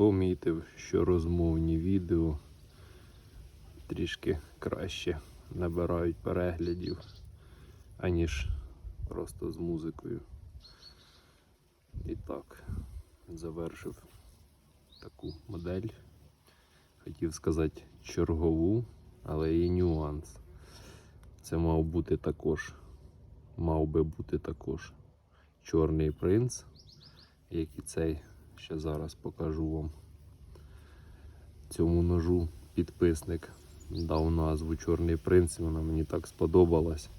помітив, що розмовні відео трішки краще набирають переглядів, аніж просто з музикою. І так, завершив таку модель. Хотів сказати чергову, але є нюанс. Це мав бути також, мав би бути також чорний принц, як і цей, ще зараз покажу вам. Цьому ножу підписник дав назву Чорний принц, вона мені так сподобалась.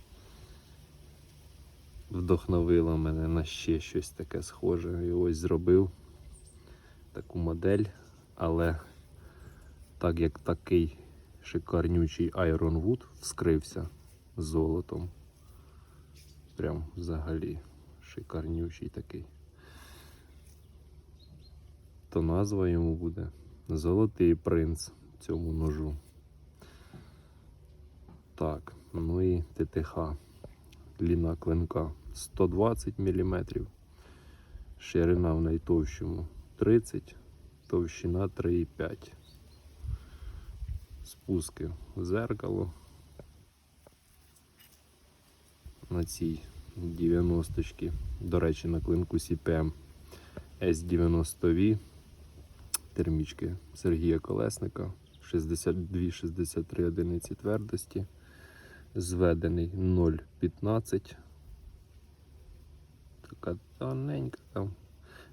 Вдохновила мене на ще щось таке схоже. І ось зробив таку модель, але так як такий шикарнючий Iron вскрився золотом. Прям взагалі шикарнючий такий. То назва йому буде Золотий принц цьому ножу. Так, ну і ТТХ. Длина клинка 120 мм. Ширина в найтовщому 30, товщина 3,5. Спуски в зеркало. На цій 90 До речі, на клинку CPM S90V. Термічки Сергія Колесника 62-63 одиниці твердості. Зведений 0,15. Така тоненька там.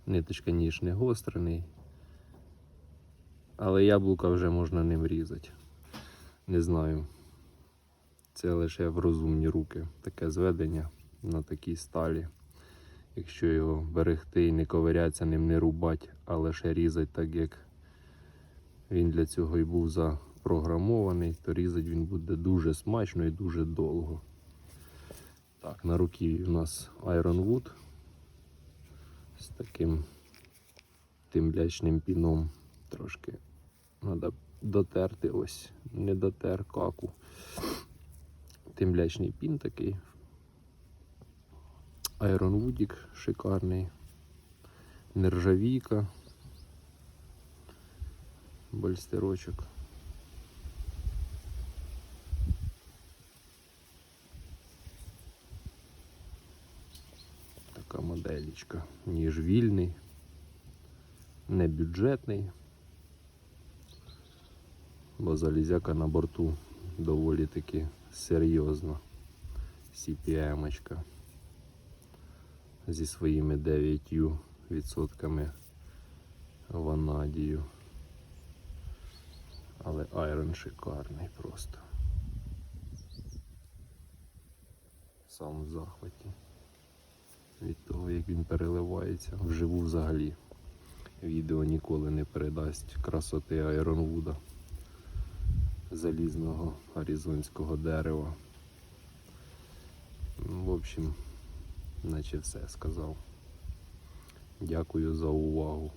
Ниточка ніж не гострений. Але яблука вже можна ним різати. Не знаю. Це лише в розумні руки. Таке зведення на такій сталі. Якщо його берегти і не ковирятися, ним не рубати, а лише різати так, як він для цього і був запрограмований, то різати він буде дуже смачно і дуже довго. Так, на руки у нас Iron Wood з таким темлячним піном. Трошки треба дотерти ось, не дотер каку. Темлячний пін такий. Woodік шикарний. Нержавійка. Бальстерочок. Така моделічка. Ніж вільний, не бюджетний, бо залізяка на борту доволі таки серйозна. CPM-очка зі своїми 9 відсотками ванадію. Але айрон шикарний просто. Сам в захваті. Від того, як він переливається, вживу взагалі. Відео ніколи не передасть красоти Айронвуда, залізного аризонського дерева. Ну, В общем, наче все сказав. Дякую за увагу.